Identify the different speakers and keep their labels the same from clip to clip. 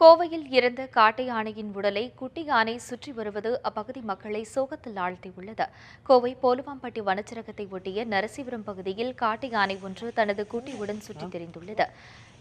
Speaker 1: கோவையில் இறந்த காட்டை யானையின் உடலை குட்டி யானை சுற்றி வருவது அப்பகுதி மக்களை சோகத்தில் ஆழ்த்தியுள்ளது. கோவை போலுவாம்பட்டி வனச்சரகத்தை ஒட்டிய நரசிபுரம் பகுதியில் காட்டு யானை ஒன்று தனது குட்டியுடன் சுற்றித் திரிந்துள்ளது.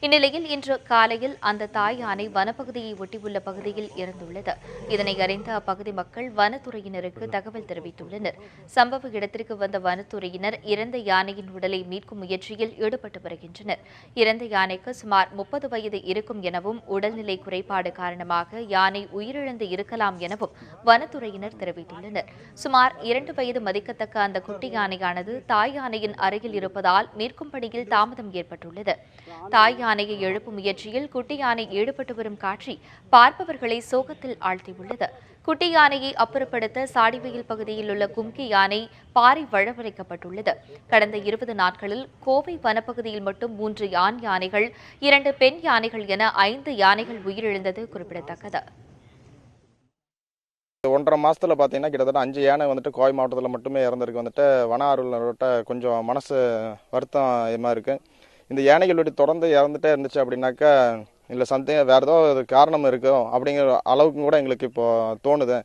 Speaker 1: இந்நிலையில் இன்று காலையில் அந்த தாய் யானை வனப்பகுதியை ஒட்டியுள்ள பகுதியில் இருந்துள்ளது இதனை அறிந்த அப்பகுதி மக்கள் வனத்துறையினருக்கு தகவல் தெரிவித்துள்ளனர். சம்பவ இடத்திற்கு வந்த வனத்துறையினர் இறந்த யானையின் உடலை மீட்கும் முயற்சியில் ஈடுபட்டு வருகின்றனர். இறந்த யானைக்கு சுமார் முப்பது வயது இருக்கும் எனவும் உடல்நிலை குறைபாடு காரணமாக யானை உயிரிழந்து இருக்கலாம் எனவும் வனத்துறையினர் தெரிவித்துள்ளனர். சுமார் இரண்டு வயது மதிக்கத்தக்க அந்த குட்டி யானையானது தாய் யானையின் அருகில் இருப்பதால் மீட்கும் பணியில் தாமதம் ஏற்பட்டுள்ளது. தாய் யானையை எழுப்பும் முயற்சியில் குட்டி யானை ஈடுபட்டு வரும் காட்சி பார்ப்பவர்களை சோகத்தில் ஆழ்த்தியுள்ளது. குட்டி யானையை அப்புறப்படுத்த சாடிவெயில் பகுதியில் உள்ள கும்கி யானை பாறை வழவழைக்கப்பட்டுள்ளது. கடந்த இருபது நாட்களில் கோவை வனப்பகுதியில் மட்டும் மூன்று ஆண் யானைகள் இரண்டு பெண் யானைகள் என ஐந்து யானைகள் உயிரிழந்தது குறிப்பிடத்தக்கது.
Speaker 2: ஒன்றரை மாசத்துல பார்த்தீங்கன்னா கிட்டத்தட்ட அஞ்சு யானை வந்துட்டு கோவை மாவட்டத்தில் மட்டுமே இறந்துருக்கு. வந்துட்டு வன ஆர்வலர்கிட்ட கொஞ்சம் மனசு வருத்தம் இருக்கு. இந்த யானைகள் தொடர்ந்து இறந்துட்டே இருந்துச்சு அப்படின்னாக்கா இல்லை சம்திங் வேறு ஏதோ ஒரு காரணம் இருக்கும் அப்படிங்கிற அளவுக்கு கூட எங்களுக்கு இப்போது தோணுது.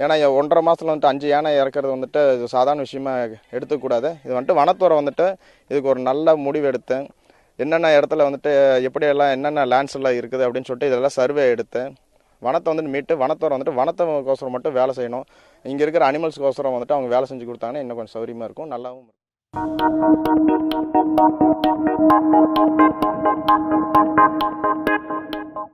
Speaker 2: ஏன்னா ஒன்றரை மாதத்தில் வந்துட்டு அஞ்சு யானை இறக்கிறது வந்துட்டு இது சாதாரண விஷயமா எடுத்துக்கூடாது இது வந்துட்டு வனத்துறை வந்துட்டு இதுக்கு ஒரு நல்ல முடிவு எடுத்து என்னென்ன இடத்துல வந்துட்டு எப்படியெல்லாம் என்னென்ன லேண்ட்ஸ் எல்லாம் இருக்குது அப்படின்னு சொல்லிட்டு இதெல்லாம் சர்வே எடுத்து வனத்தை வந்துட்டு மீட்டு வனத்துறை வந்துட்டு வனத்துக்கோசரம் மட்டும் வேலை செய்யணும். இங்கே இருக்கிற அனிமல்ஸ்க்கோசரம் வந்துட்டு அவங்க வேலை செஞ்சு கொடுத்தாங்கன்னா இன்னும் கொஞ்சம் சௌரியமாக இருக்கும். நல்லாவும் இருக்கும் Thank you.